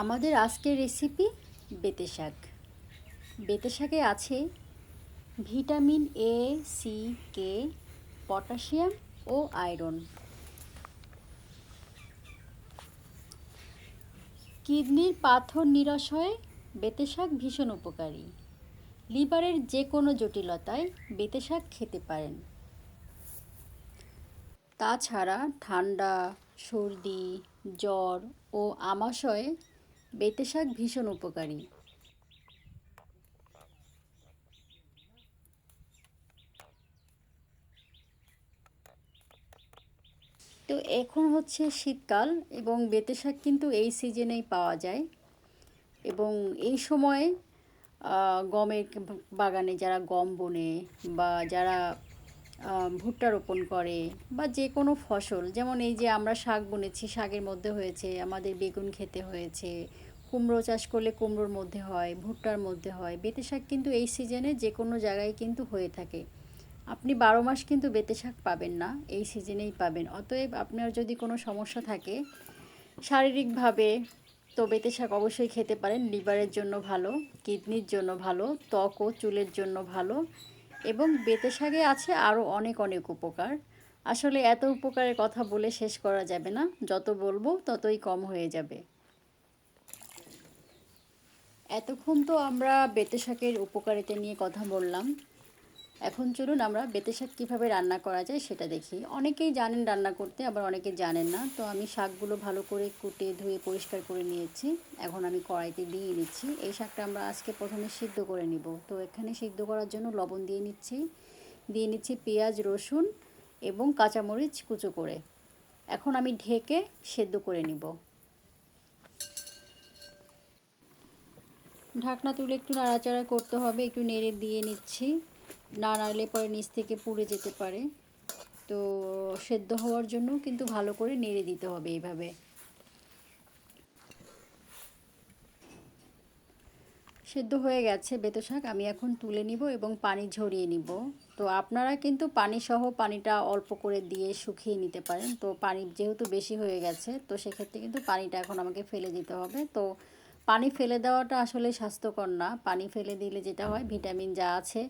আমাদের আজকের রেসিপি বেতে শাক। বেতে শাকে আছে vitamin A C K potassium O iron. কিডনির পাথর নিরসয়ে বেতে শাক ভীষণ উপকারী। লিভারের যে কোনো জটিলতায় বেতে শাক খেতে পারেন। তাছাড়া ঠান্ডা, সর্দি, জ্বর ও আমাশয়ে বেতে শাক ভীষণ উপকারী। তো এখন হচ্ছে শীতকাল এবং বেতে শাক কিন্তু এই সিজনেই পাওয়া যায়। এবং এই সময়ে গমের বাগানে যারা গম বনে বা যারা ভুট্টা রোপণ করে বা যে কোনো ফসল। যেমন এই যে আমরা শাক বুনেছি, শাকের মধ্যে হয়েছে, আমাদের বেগুন খেতে হয়েছে, কুমড়ো চাষ করলে কুমড়োর মধ্যে হয়, ভুট্টার মধ্যে হয়। বেতে শাক কিন্তু এই সিজনে যে কোনো জায়গায় কিন্তু হয়ে থাকে। আপনি বারো মাস কিন্তু বেতে শাক পাবেন না, এই সিজনেই পাবেন। অতএব আপনার যদি কোনো সমস্যা থাকে শারীরিকভাবে, তো বেতে শাক অবশ্যই খেতে পারেন। লিভারের জন্য ভালো, কিডনির জন্য ভালো, ত্বক ও চুলের জন্য ভালো। এবং বেতে শাকে আছে আরও অনেক অনেক উপকার। আসলে এত উপকারের কথা বলে শেষ করা যাবে না। যত বলব ততই কম হয়ে যাবে। এতক্ষণ তো আমরা বেতে শাকের উপকারিতা নিয়ে কথা বললাম। এখন চলুন আমরা বেতে শাক কীভাবে রান্না করা যায় সেটা দেখি। অনেকেই জানেন রান্না করতে, আবার অনেকে জানেন না। তো আমি শাকগুলো ভালো করে কুটে, ধুয়ে, পরিষ্কার করে নিয়েছি। এখন আমি কড়াইতে দিয়ে নিচ্ছি এই শাকটা আমরা আজকে প্রথমে সিদ্ধ করে নিব। তো এখানে সিদ্ধ করার জন্য লবণ দিয়ে নিচ্ছি। দিয়ে নিচ্ছি পেঁয়াজ, রসুন এবং কাঁচামরিচ কুচো করে। এখন আমি ঢেকে সেদ্ধ করে নিব। ঢাকনা তুলে একটু নাড়াচাড়া করতে হবে। একটু নেড়ে দিয়ে নিচ্ছি। না নাড়লে পরে নিচ থেকে পুড়ে যেতে পারে। তো সেদ্ধ হওয়ার জন্য কিন্তু ভালো করে নেড়ে দিতে হবে এইভাবে। সেদ্ধ হয়ে গেছে বেতো শাক, আমি এখন তুলে নিব এবং পানি ঝরিয়ে নিব। তো আপনারা কিন্তু পানি সহ পানিটা অল্প করে দিয়ে শুকিয়ে নিতে পারেন। তো পানি যেহেতু বেশি হয়ে গেছে, তো সেক্ষেত্রে কিন্তু পানিটা এখন আমাকে ফেলে দিতে হবে। তো পানি ফেলে দেওয়াটা আসলে স্বাস্থ্যকর না। পানি ফেলে দিলে যেটা হয়, ভিটামিন যা আছে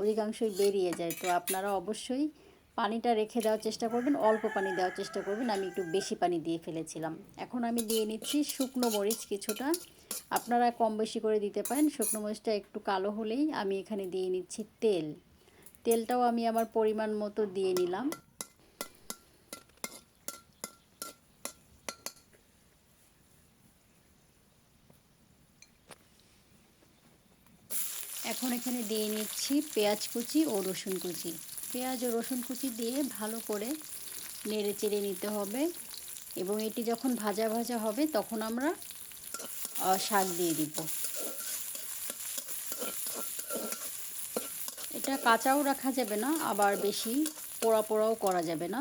অধিকাংশই বেরিয়ে যায়। তো আপনারা অবশ্যই পানিটা রেখে দেওয়ার চেষ্টা করবেন, অল্প পানি দেওয়ার চেষ্টা করবেন। আমি একটু বেশি পানি দিয়ে ফেলেছিলাম। এখন আমি দিয়ে নিচ্ছি শুকনো মরিচ কিছুটা। আপনারা কম বেশি করে দিতে পারেন। শুকনো মরিচটা একটু কালো হলেই আমি এখানে দিয়ে নিচ্ছি তেল। তেলটাও আমি আমার পরিমাণ মতো দিয়ে নিলাম। এখন এখানে দিয়ে নিচ্ছি পেঁয়াজ কুচি ও রসুন কুচি। পেঁয়াজ ও রসুন কুচি দিয়ে ভালো করে নেড়ে চেড়ে নিতে হবে এবং এটি যখন ভাজা ভাজা হবে তখন আমরা শাক দিয়ে দিব। এটা কাঁচাও রাখা যাবে না, আবার বেশি পোড়া পোড়াও করা যাবে না।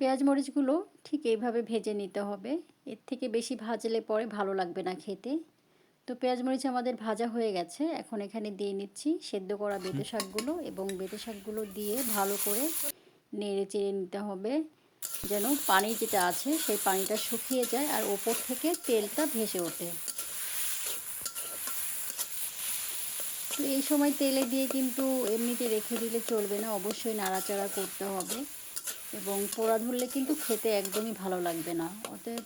পেঁয়াজ মরিচগুলো ঠিক এইভাবে ভেজে নিতে হবে। এর থেকে বেশি ভাজলে পরে ভালো লাগবে না খেতে। তো পেঁয়াজ মরিচ আমাদের ভাজা হয়ে গেছে। এখন এখানে দিয়ে নিচ্ছি সেদ্ধ করা বেতে শাকগুলো এবং বেতে শাকগুলো দিয়ে ভালো করে নেড়ে চেড়ে নিতে হবে। যেন পানি যেটা আছে সেই পানিটা শুকিয়ে যায় আর ওপর থেকে তেলটা ভেসে ওঠে। তো এই সময় তেলে দিয়ে কিন্তু এমনিতে রেখে দিলে চলবে না। অবশ্যই নাড়াচাড়া করতে হবে। এবং পোড়া ধরলে কিন্তু খেতে একদমই ভালো লাগবে না। অতএব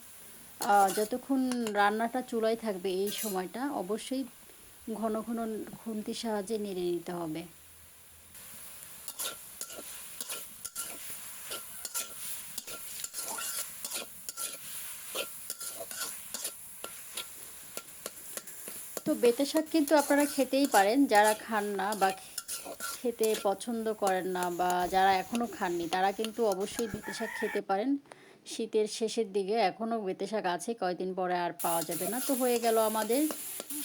যতক্ষণ রান্নাটা চুলায় থাকবে এই সময়টা, অবশ্যই ঘন ঘন খুন্তির সাহায্যে নেড়ে নিতে হবে। তো বেতে শাক কিন্তু আপনারা খেতেই পারেন, যারা খান না বা খেতে পছন্দ করেন না বা যারা এখনও খাননি, তারা কিন্তু অবশ্যই বেতে শাক খেতে পারেন। শীতের শেষের দিকে এখনও বেতে শাক আছে, কয়দিন পরে আর পাওয়া যাবে না। তো হয়ে গেল আমাদের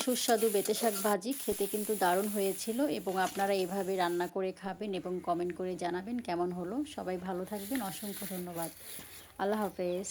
সুস্বাদু বেতে শাক ভাজি। খেতে কিন্তু দারুণ হয়েছিল এবং আপনারা এভাবে রান্না করে খাবেন এবং কমেন্ট করে জানাবেন কেমন হলো। সবাই ভালো থাকবেন। অসংখ্য ধন্যবাদ। আল্লাহ হাফেজ।